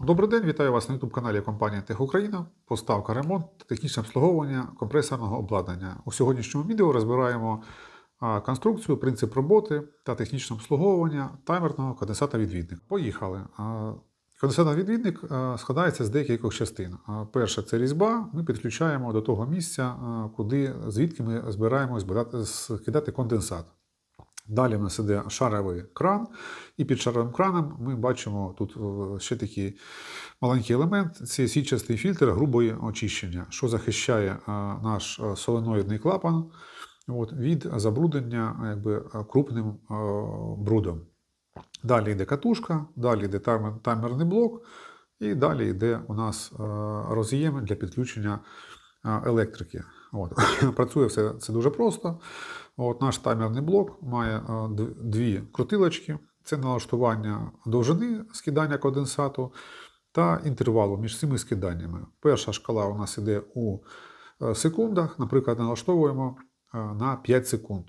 Добрий день, вітаю вас на youtube каналі компанії Тех Україна. Поставка, ремонт та технічне обслуговування компресорного обладнання. У сьогоднішньому відео розбираємо конструкцію, принцип роботи та технічне обслуговування таймерного конденсата відвідника. Поїхали. Конденсатор відвідник складається з деяких частин. Перша це різьба. Ми підключаємо до того місця, куди звідки ми збираємо збирати, скидати конденсат. Далі в нас іде шаровий кран, і під шаровим краном ми бачимо тут е, ще такий маленький елемент це сітчастий фільтр грубої очищення, що захищає е, наш е, соленоїдний клапан от, від забруднення якби, крупним брудом. Далі йде катушка, далі йде таймер- таймерний блок, і далі йде у нас роз'єм для підключення електрики. От. Працює все це дуже просто. От Наш таймерний блок має е, дві крутилочки. Це налаштування довжини скидання конденсату та інтервалу між цими скиданнями. Перша шкала у нас іде у е, секундах, наприклад, налаштовуємо е, на 5 секунд.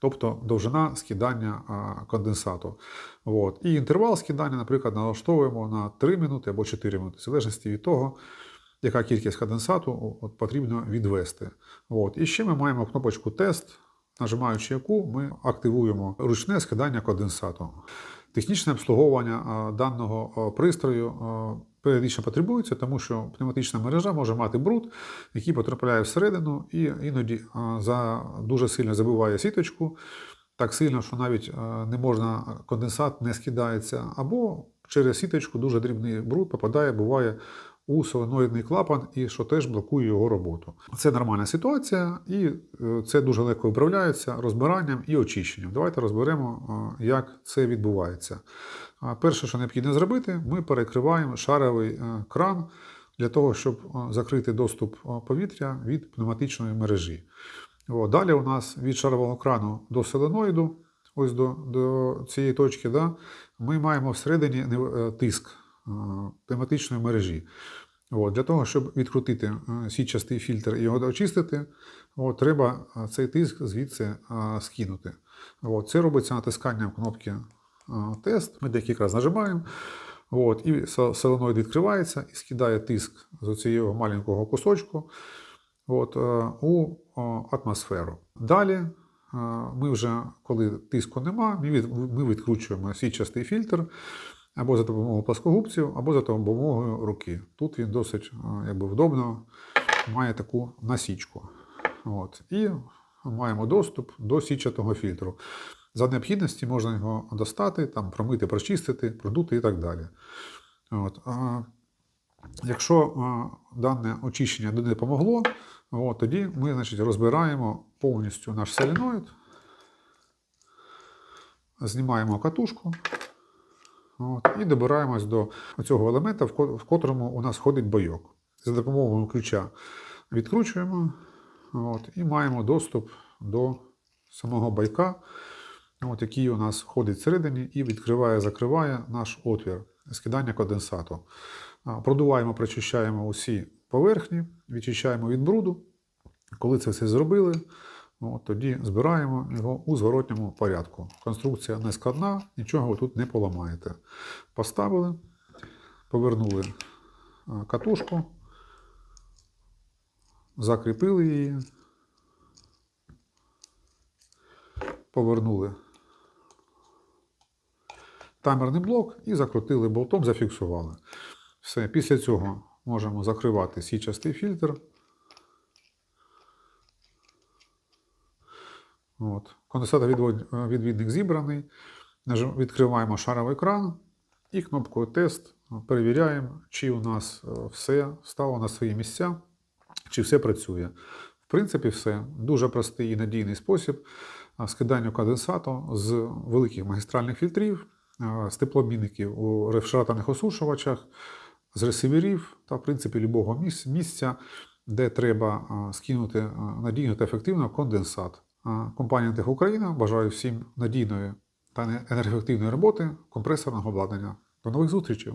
Тобто довжина скидання конденсату. От. І інтервал скидання, наприклад, налаштовуємо на 3 минути або 4 минути, в залежності від того, яка кількість конденсату от, потрібно відвести. От. І ще ми маємо кнопочку тест, нажимаючи яку ми активуємо ручне скидання конденсату. Технічне обслуговування даного пристрою періодично потребується, тому що пневматична мережа може мати бруд, який потрапляє всередину і іноді за, дуже сильно забиває сіточку, так сильно, що навіть не можна, конденсат не скидається, або через сіточку дуже дрібний бруд попадає, буває у соленоїдний клапан, і що теж блокує його роботу. Це нормальна ситуація, і е, це дуже легко виправляється розбиранням і очищенням. Давайте розберемо, е, як це відбувається. Перше, що необхідно зробити, ми перекриваємо шаровий е, кран для того, щоб закрити доступ повітря від пневматичної мережі. Далі у нас від шарового крану до соленоїду, ось до, до цієї точки, да, ми маємо всередині тиск пневматичної мережі. От, для того, щоб відкрутити е, сітчастий фільтр і його очистити, от, треба е, цей тиск звідси е, скинути. От, це робиться натисканням кнопки тест. Ми декілька разів нажимаємо. От, і соленоїд відкривається і скидає тиск з цього маленького кусочку от, у атмосферу. Далі ми вже, коли тиску нема, ми, відкручуємо сітчастий фільтр або за допомогою пласкогубців, або за допомогою руки. Тут він досить е, якби, вдобно має таку насічку. От. І маємо доступ до сітчатого фільтру. За необхідності можна його достати, там, промити, прочистити, продути і так далі. От. А, якщо а, дане очищення не допомогло, от, тоді ми значить, розбираємо повністю наш соленоїд, знімаємо катушку от, і добираємось до цього елемента, в котрому у нас ходить бойок. За допомогою ключа відкручуємо от, і маємо доступ до самого байка, от, який у нас ходить всередині і відкриває, закриває наш отвір скидання конденсату. Продуваємо, прочищаємо усі поверхні, відчищаємо від бруду. Коли це все зробили, от, тоді збираємо його у зворотньому порядку. Конструкція не складна, нічого ви тут не поламаєте. Поставили, повернули катушку, закріпили її, повернули таймерний блок і закрутили болтом, зафіксували. Все, після цього можемо закривати січастий фільтр. От. Конденсатор відвідник зібраний. Відкриваємо шаровий кран і кнопкою тест перевіряємо, чи у нас е, все стало на свої місця, чи все працює. В принципі, все дуже простий і надійний спосіб скидання конденсату з великих магістральних фільтрів, а, з теплообмінників у рефрижераторних осушувачах, з ресиверів та, в принципі, любого місця, де треба скинути надійно та ефективно конденсат. Компанія Тех Україна бажаю всім надійної та не- енергоефективної роботи компресорного обладнання. До нових зустрічей!